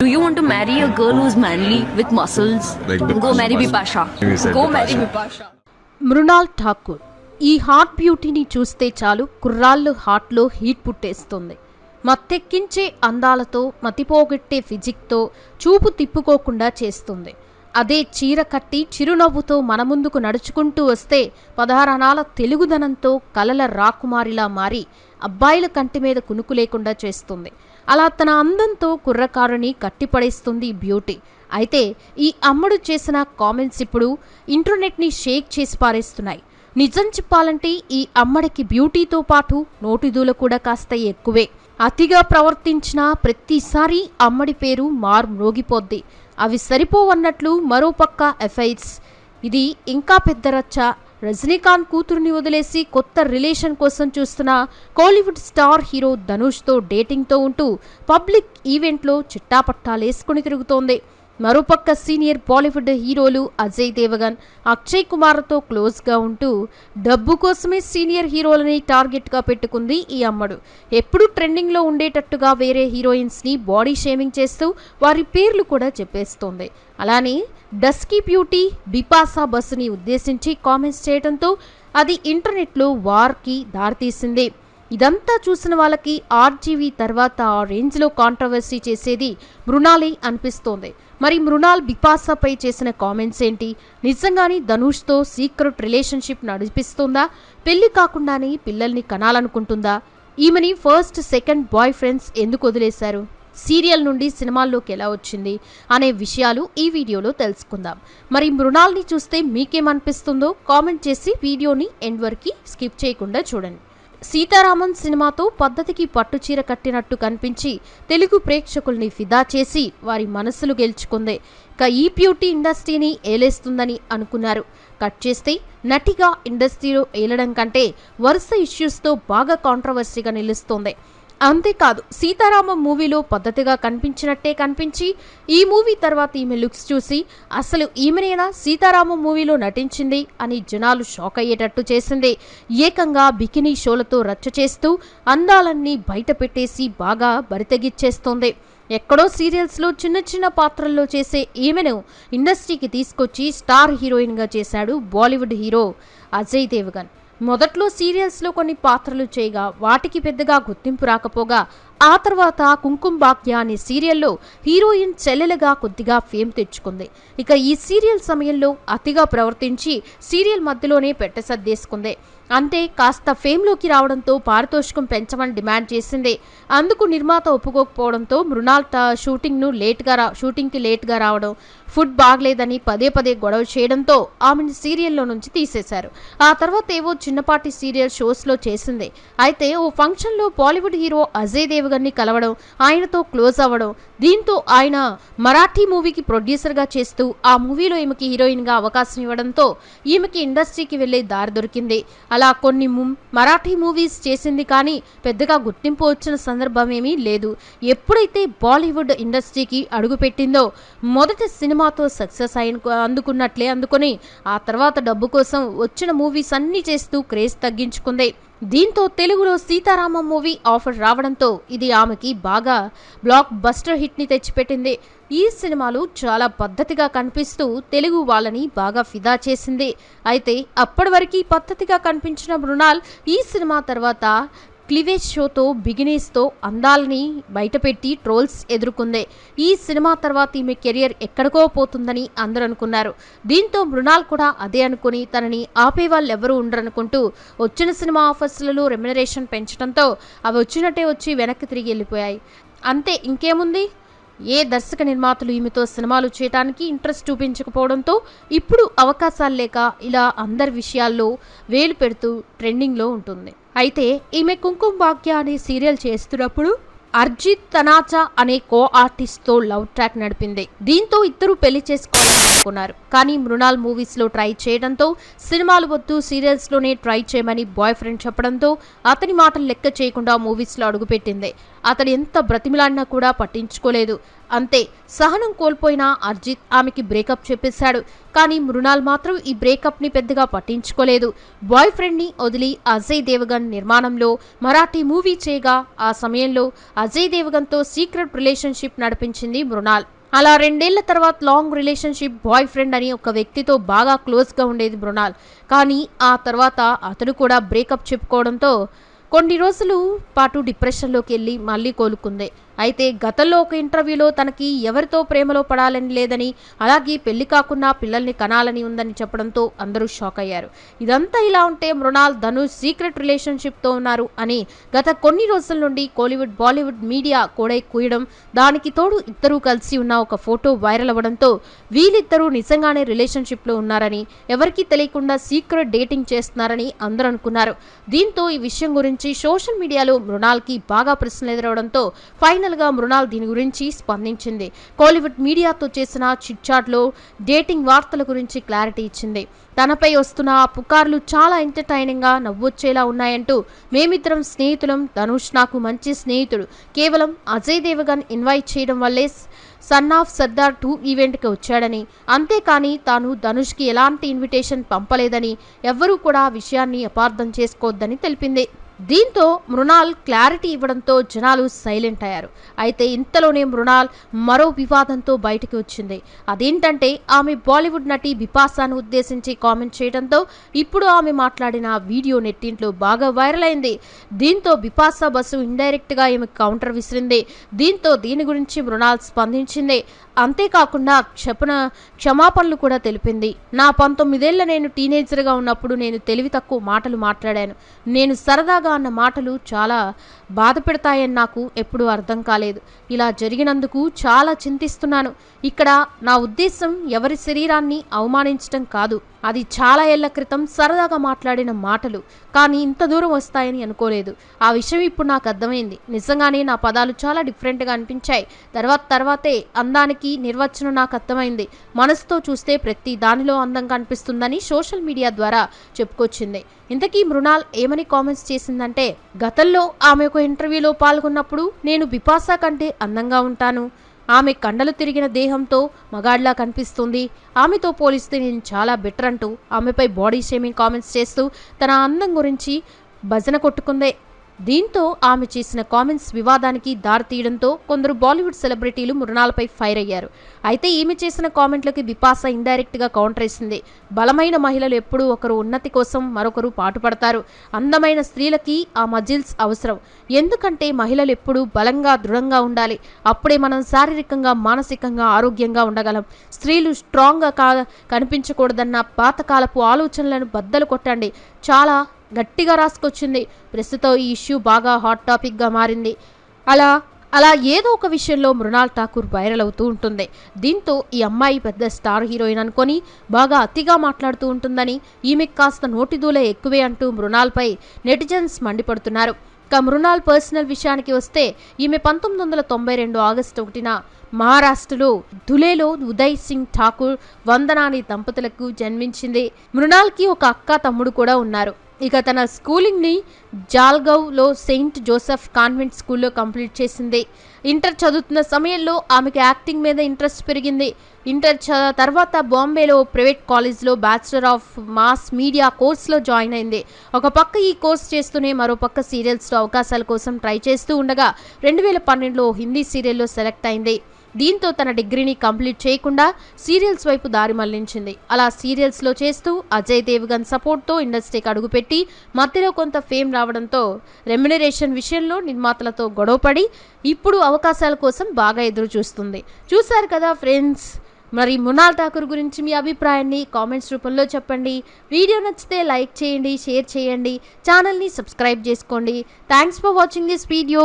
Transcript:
Do you want to marry a girl who's manly with muscles? Like Go Bipasha marry. Bipasha. You said Go Bipasha. marry Bipasha. Mrunal Thakur ఈ hot బ్యూటీని చూస్తే చాలు కుర్రాళ్ళు హార్ట్లో heat పుట్టేస్తుంది మత్తెక్కించే అందాలతో మతిపోగొట్టే ఫిజిక్తో చూపు తిప్పుకోకుండా చేస్తుంది అదే చీర కట్టి చిరునవ్వుతో మన ముందుకు నడుచుకుంటూ వస్తే పదహారణాల తెలుగుదనంతో కలల రాకుమారిలా మారి అబ్బాయిల కంటి మీద కునుకు లేకుండా చేస్తుంది అలా తన అందంతో కుర్రకారుని కట్టిపడేస్తుంది బ్యూటీ. అయితే ఈ అమ్మడు చేసిన కామెంట్స్ ఇప్పుడు ఇంటర్నెట్ని షేక్ చేసి పారేస్తున్నాయి. నిజం చెప్పాలంటే ఈ అమ్మడికి బ్యూటీతో పాటు నోటిదూల కూడా కాస్త ఎక్కువే. అతిగా ప్రవర్తించిన ప్రతిసారి అమ్మడి పేరు మారు మ్రోగిపోద్ది అవి సరిపోవన్నట్లు మరోపక్క ఎఫైర్స్. ఇది ఇంకా పెద్ద రచ్చ. రజనీకాంత్ కూతురుని వదిలేసి కొత్త రిలేషన్ కోసం చూస్తున్న కోలీవుడ్ స్టార్ హీరో ధనుష్తో డేటింగ్తో ఉంటూ పబ్లిక్ ఈవెంట్లో చిట్టాపట్టాలేసుకుని తిరుగుతోంది. మరోపక్క సీనియర్ బాలీవుడ్ హీరోలు అజయ్ దేవగన్ అక్షయ్ కుమార్తో క్లోజ్గా ఉంటూ డబ్బు కోసమే సీనియర్ హీరోలని టార్గెట్గా పెట్టుకుంది ఈ అమ్మడు. ఎప్పుడూ ట్రెండింగ్లో ఉండేటట్టుగా వేరే హీరోయిన్స్ని బాడీ షేమింగ్ చేస్తూ వారి పేర్లు కూడా చెప్పేస్తోంది. అలానే డస్కీ బ్యూటీ బిపాసా బస్సుని ఉద్దేశించి కామెంట్స్ చేయడంతో అది ఇంటర్నెట్లో వార్కి దారితీసింది. ఇదంతా చూసిన వాళ్ళకి ఆర్జీవీ తర్వాత ఆ రేంజ్లో కాంట్రవర్సీ చేసేది మృణాలే అనిపిస్తోంది. మరి మృణాల్ బిపాసాపై చేసిన కామెంట్స్ ఏంటి? నిజంగానే ధనుష్తో సీక్రెట్ రిలేషన్షిప్ నడిపిస్తుందా? పెళ్ళి కాకుండానే పిల్లల్ని కనాలనుకుంటుందా? ఈమెని ఫస్ట్ సెకండ్ బాయ్ ఫ్రెండ్స్ ఎందుకు వదిలేశారు? సీరియల్ నుండి సినిమాల్లోకి ఎలా వచ్చింది అనే విషయాలు ఈ వీడియోలో తెలుసుకుందాం. మరి మృణాల్ని చూస్తే మీకేమనిపిస్తుందో కామెంట్ చేసి వీడియోని ఎండ్ వరకు స్కిప్ చేయకుండా చూడండి. సీతారామన్ సినిమాతో పద్ధతికి పట్టుచీర కట్టినట్టు కనిపించి తెలుగు ప్రేక్షకుల్ని ఫిదా చేసి వారి మనసులు గెలుచుకుంది. ఇక ఈ బ్యూటీ ఇండస్ట్రీని ఏలేస్తుందని అనుకున్నారు. కట్ చేస్తే నటిగా ఇండస్ట్రీలో ఏలడం కంటే వరుస ఇష్యూస్తో బాగా కాంట్రవర్సీగా నిలుస్తోంది. అంతేకాదు సీతారామం మూవీలో పద్ధతిగా కనిపించినట్టే కనిపించి ఈ మూవీ తర్వాత ఈమె లుక్స్ చూసి అసలు ఈమెనేనా సీతారామం మూవీలో నటించింది అని జనాలు షాక్ అయ్యేటట్టు చేసింది. ఏకంగా బికినీ షోలతో రచ్చ చేస్తూ అందాలన్నీ బయట పెట్టేసి బాగా బరితెగిచ్చేస్తోంది. ఎక్కడో సీరియల్స్లో చిన్న చిన్న పాత్రల్లో చేసే ఈమెను ఇండస్ట్రీకి తీసుకొచ్చి స్టార్ హీరోయిన్గా చేశాడు బాలీవుడ్ హీరో అజయ్ దేవగన్. మొదట్లో సీరియల్స్లో కొన్ని పాత్రలు చేయగా వాటికి పెద్దగా గుర్తింపు రాకపోగా ఆ తర్వాత కుంకుమ భాగ్య అనే సీరియల్లో హీరోయిన్ చెల్లెలుగా కొద్దిగా ఫేమ్ తెచ్చుకుంది. ఇక ఈ సీరియల్ సమయంలో అతిగా ప్రవర్తించి సీరియల్ మధ్యలోనే పెట్టసద్దేసుకుంది అంతే కాస్త ఫేమ్లోకి రావడంతో పారితోషికం పెంచమని డిమాండ్ చేసింది. అందుకు నిర్మాత ఒప్పుకోకపోవడంతో మృణాల్ షూటింగ్ను లేట్గా రా షూటింగ్కి లేట్గా రావడం ఫుడ్ బాగలేదని పదే పదే గొడవ చేయడంతో ఆమెను సీరియల్లో నుంచి తీసేశారు. ఆ తర్వాత ఏవో చిన్నపాటి సీరియల్ షోస్లో చేసింది. అయితే ఓ ఫంక్షన్లో బాలీవుడ్ హీరో అజయ్ దేవగన్ని కలవడం ఆయనతో క్లోజ్ అవ్వడం దీంతో ఆయన మరాఠీ మూవీకి ప్రొడ్యూసర్గా చేస్తూ ఆ మూవీలో ఈమెకి హీరోయిన్గా అవకాశం ఇవ్వడంతో ఈమెకి ఇండస్ట్రీకి వెళ్ళే దారి దొరికింది. అలా కొన్ని ము- మరాఠీ మూవీస్ చేసింది కానీ పెద్దగా గుర్తింపు వచ్చిన సందర్భమేమీ లేదు. ఎప్పుడైతే బాలీవుడ్ ఇండస్ట్రీకి అడుగుపెట్టిందో మొదటి సినిమా సినిమాతో సక్సెస్ అయిన అందుకున్నట్లే అందుకొని ఆ తర్వాత డబ్బు కోసం వచ్చిన మూవీస్ అన్నీ చేస్తూ క్రేజ్ తగ్గించుకుంది. దీంతో తెలుగులో సీతారామం మూవీ ఆఫర్ రావడంతో ఇది ఆమెకి బాగా బ్లాక్ బస్టర్ హిట్ని తెచ్చిపెట్టింది. ఈ సినిమాలు చాలా పద్ధతిగా కనిపిస్తూ తెలుగు వాళ్ళని బాగా ఫిదా చేసింది. అయితే అప్పటి వరకు పద్ధతిగా కనిపించిన మృణాల్ ఈ సినిమా తర్వాత క్లివేజ్ షోతో బిగినీస్తో అందాలని బయటపెట్టి ట్రోల్స్ ఎదుర్కొంది. ఈ సినిమా తర్వాత ఈమె కెరియర్ ఎక్కడికో పోతుందని అందరూ అనుకున్నారు. దీంతో మృణాల్ కూడా అదే అనుకుని తనని ఆపేవాళ్ళు ఎవరూ ఉండరనుకుంటూ వచ్చిన సినిమా ఆఫర్స్లలో రెమ్యునరేషన్ పెంచడంతో అవి వచ్చినట్టే వచ్చి వెనక్కి తిరిగి వెళ్ళిపోయాయి. అంతే ఇంకేముంది? ఏ దర్శక నిర్మాతలు ఈమెతో సినిమాలు చేయడానికి ఇంట్రెస్ట్ చూపించకపోవడంతో ఇప్పుడు అవకాశాలు లేక ఇలా అందరి విషయాల్లో వేలు పెడుతూ ట్రెండింగ్లో ఉంటుంది. అయితే ఈమె కుంకుమ భాగ్య అనే సీరియల్ చేస్తున్నప్పుడు అర్జిత్ తనాచా అనే కో ఆర్టిస్ట్తో లవ్ ట్రాక్ నడిపింది. దీంతో ఇద్దరు పెళ్ళి చేసుకున్నారు కానీ మృణాల్ మూవీస్లో ట్రై చేయడంతో సినిమాలు వద్దు సీరియల్స్లోనే ట్రై చేయమని బాయ్ ఫ్రెండ్ చెప్పడంతో అతని మాటలు లెక్క చేయకుండా మూవీస్లో అడుగుపెట్టింది. అతడు ఎంత బ్రతిమిలాడినా కూడా పట్టించుకోలేదు. అంతే సహనం కోల్పోయిన అర్జిత్ ఆమెకి బ్రేకప్ చెప్పేశాడు. కానీ మృణాల్ మాత్రం ఈ బ్రేకప్ని పెద్దగా పట్టించుకోలేదు. బాయ్ ఫ్రెండ్ని వదిలి అజయ్ దేవగన్ నిర్మాణంలో మరాఠీ మూవీ చేయగా ఆ సమయంలో అజయ్ దేవగన్తో సీక్రెట్ రిలేషన్షిప్ నడిపించింది మృణాల్. అలా రెండేళ్ళ తర్వాత లాంగ్ రిలేషన్షిప్ బాయ్ ఫ్రెండ్ అని ఒక వ్యక్తితో బాగా క్లోజ్గా ఉండేది మృణాల్. కానీ ఆ తర్వాత అతడు కూడా బ్రేకప్ చెప్పుకోవడంతో కొన్ని రోజులు పాటు డిప్రెషన్లోకి వెళ్ళి మళ్ళీ కోలుకుంది. అయితే గతంలో ఒక ఇంటర్వ్యూలో తనకి ఎవరితో ప్రేమలో పడాలని లేదని అలాగే పెళ్ళి కాకుండా పిల్లల్ని కనాలని ఉందని చెప్పడంతో అందరూ షాక్ అయ్యారు. ఇదంతా ఇలా ఉంటే మృణాల్ ధనుష్ సీక్రెట్ రిలేషన్షిప్తో ఉన్నారు అని గత కొన్ని రోజుల నుండి కోలీవుడ్ బాలీవుడ్ మీడియా కూడా కూయడం దానికి తోడు ఇద్దరూ కలిసి ఉన్న ఒక ఫోటో వైరల్ అవ్వడంతో వీళ్ళిద్దరూ నిజంగానే రిలేషన్షిప్లో ఉన్నారని ఎవరికీ తెలియకుండా సీక్రెట్ డేటింగ్ చేస్తున్నారని అందరూ అనుకున్నారు. దీంతో ఈ విషయం గురించి సోషల్ మీడియాలో మృణాల్కి బాగా ప్రశ్నలు ఎదురవడంతో ఫైనల్ ఫైనల్గా మృణాల్ దీని గురించి స్పందించింది. కోలీవుడ్ మీడియాతో చేసిన చిట్చాట్లో డేటింగ్ వార్తల గురించి క్లారిటీ ఇచ్చింది. తనపై వస్తున్న ఆ పుకార్లు చాలా ఎంటర్టైనింగ్గా నవ్వొచ్చేలా ఉన్నాయంటూ మేమిద్దరం స్నేహితులం. ధనుష్ నాకు మంచి స్నేహితుడు. కేవలం అజయ్ దేవగన్ ఇన్వైట్ చేయడం వల్లే సన్ ఆఫ్ సర్దార్ టూ ఈవెంట్కి వచ్చాడని. అంతేకాని తాను ధనుష్కి ఎలాంటి ఇన్విటేషన్ పంపలేదని. ఎవ్వరూ కూడా విషయాన్ని అపార్థం చేసుకోవద్దని తెలిపింది. దీంతో మృణాల్ క్లారిటీ ఇవ్వడంతో జనాలు సైలెంట్ అయ్యారు. అయితే ఇంతలోనే మృణాల్ మరో వివాదంతో బయటికి వచ్చింది. అదేంటంటే ఆమె బాలీవుడ్ నటి బిపాసాను ఉద్దేశించి కామెంట్ చేయడంతో ఇప్పుడు ఆమె మాట్లాడిన వీడియో నెట్టింట్లో బాగా వైరల్ అయింది. దీంతో బిపాసా బస్సు ఇండైరెక్ట్గా ఆమె కౌంటర్ విసిరింది. దీంతో దీని గురించి మృణాల్ స్పందించింది. అంతేకాకుండా క్షపణ క్షమాపణలు కూడా తెలిపింది. నా పంతొమ్మిదేళ్ళ నేను టీనేజర్గా ఉన్నప్పుడు నేను తెలివి తక్కువ మాటలు మాట్లాడాను. నేను సరదాగా అన్న మాటలు చాలా బాధ పెడతాయని నాకు ఎప్పుడూ అర్థం కాలేదు. ఇలా జరిగినందుకు చాలా చింతిస్తున్నాను. ఇక్కడ నా ఉద్దేశం ఎవరి శరీరాన్ని అవమానించటం కాదు. అది చాలా ఏళ్ళ క్రితం సరదాగా మాట్లాడిన మాటలు. కానీ ఇంత దూరం వస్తాయని అనుకోలేదు. ఆ విషయం ఇప్పుడు నాకు అర్థమైంది. నిజంగానే నా పదాలు చాలా డిఫరెంట్గా అనిపించాయి. తర్వాత తర్వాతే అందానికి నిర్వచనం నాకు అర్థమైంది. మనసుతో చూస్తే ప్రతి దానిలో అందం కనిపిస్తుందని సోషల్ మీడియా ద్వారా చెప్పుకొచ్చింది. ఇంతకీ మృణాల్ ఏమని కామెంట్స్ చేసిందంటే గతంలో ఆమె ఒక ఇంటర్వ్యూలో పాల్గొన్నప్పుడు నేను బిపాసా కంటే అందంగా ఉంటాను. ఆమె కండలు తిరిగిన దేహంతో మగాడ్లా కనిపిస్తుంది. ఆమెతో పోలిస్తే నేను చాలా బెటర్ అంటూ ఆమెపై బాడీ షేమింగ్ కామెంట్స్ చేస్తూ తన అందం గురించి భజన కొట్టుకుందే. దీంతో ఆమె చేసిన కామెంట్స్ వివాదానికి దారితీయడంతో కొందరు బాలీవుడ్ సెలబ్రిటీలు మృణాలపై ఫైర్ అయ్యారు. అయితే ఈమె చేసిన కామెంట్లకి బిపాస ఇండైరెక్ట్గా కౌంటర్ వేసింది. బలమైన మహిళలు ఎప్పుడూ ఒకరు ఉన్నతి కోసం మరొకరు పాటుపడతారు. అందమైన స్త్రీలకి ఆ మజిల్స్ అవసరం. ఎందుకంటే మహిళలు ఎప్పుడూ బలంగా దృఢంగా ఉండాలి. అప్పుడే మనం శారీరకంగా మానసికంగా ఆరోగ్యంగా ఉండగలం. స్త్రీలు స్ట్రాంగ్గా కా కనిపించకూడదన్న పాతకాలపు ఆలోచనలను బద్దలు కొట్టండి. చాలా గట్టిగా రాసుకొచ్చింది. ప్రస్తుతం ఈ ఇష్యూ బాగా హాట్ టాపిక్గా మారింది. అలా అలా ఏదో ఒక విషయంలో మృణాల్ ఠాకూర్ వైరల్ అవుతూ ఉంటుంది. దీంతో ఈ అమ్మాయి పెద్ద స్టార్ హీరోయిన్ అనుకొని బాగా అతిగా మాట్లాడుతూ ఉంటుందని ఈమెకు కాస్త నోటిదూలే ఎక్కువే అంటూ మృణాల్పై నెటిజన్స్ మండిపడుతున్నారు. ఇక మృణాల్ పర్సనల్ విషయానికి వస్తే ఈమె పంతొమ్మిది వందల తొంభై రెండు ఆగస్టు ఒకటిన మహారాష్ట్రలో ధులేలో ఉదయ్ సింగ్ ఠాకూర్ వందనాని దంపతులకు జన్మించింది. మృణాల్కి ఒక అక్క తమ్ముడు కూడా ఉన్నారు. ఇక తన స్కూలింగ్ని జాల్గవ్లో సెయింట్ జోసెఫ్ కాన్వెంట్ స్కూల్లో కంప్లీట్ చేసింది. ఇంటర్ చదువుతున్న సమయంలో ఆమెకి యాక్టింగ్ మీద ఇంట్రెస్ట్ పెరిగింది. ఇంటర్ చ తర్వాత బాంబేలో ప్రైవేట్ కాలేజ్లో బ్యాచిలర్ ఆఫ్ మాస్ మీడియా కోర్స్లో జాయిన్ అయింది. ఒక పక్క ఈ కోర్స్ చేస్తూనే మరో పక్క సీరియల్స్లో అవకాశాల కోసం ట్రై చేస్తూ ఉండగా రెండు వేల పన్నెండులో హిందీ సీరియల్లో సెలెక్ట్ అయింది. దీంతో తన డిగ్రీని కంప్లీట్ చేయకుండా సీరియల్స్ వైపు దారి మళ్ళించింది. అలా సీరియల్స్లో చేస్తూ అజయ్ దేవగన్ సపోర్ట్తో ఇండస్ట్రీకి అడుగుపెట్టి మధ్యలో కొంత ఫేమ్ రావడంతో రెమ్యునరేషన్ విషయంలో నిర్మాతలతో గొడవపడి ఇప్పుడు అవకాశాల కోసం బాగా ఎదురు చూస్తుంది చూశారు కదా ఫ్రెండ్స్? మరి మునాల్ ఠాకూర్ గురించి మీ అభిప్రాయాన్ని కామెంట్స్ రూపంలో చెప్పండి. వీడియో నచ్చితే లైక్ చేయండి షేర్ చేయండి. ఛానల్ని సబ్స్క్రైబ్ చేసుకోండి. Thanks for watching this video.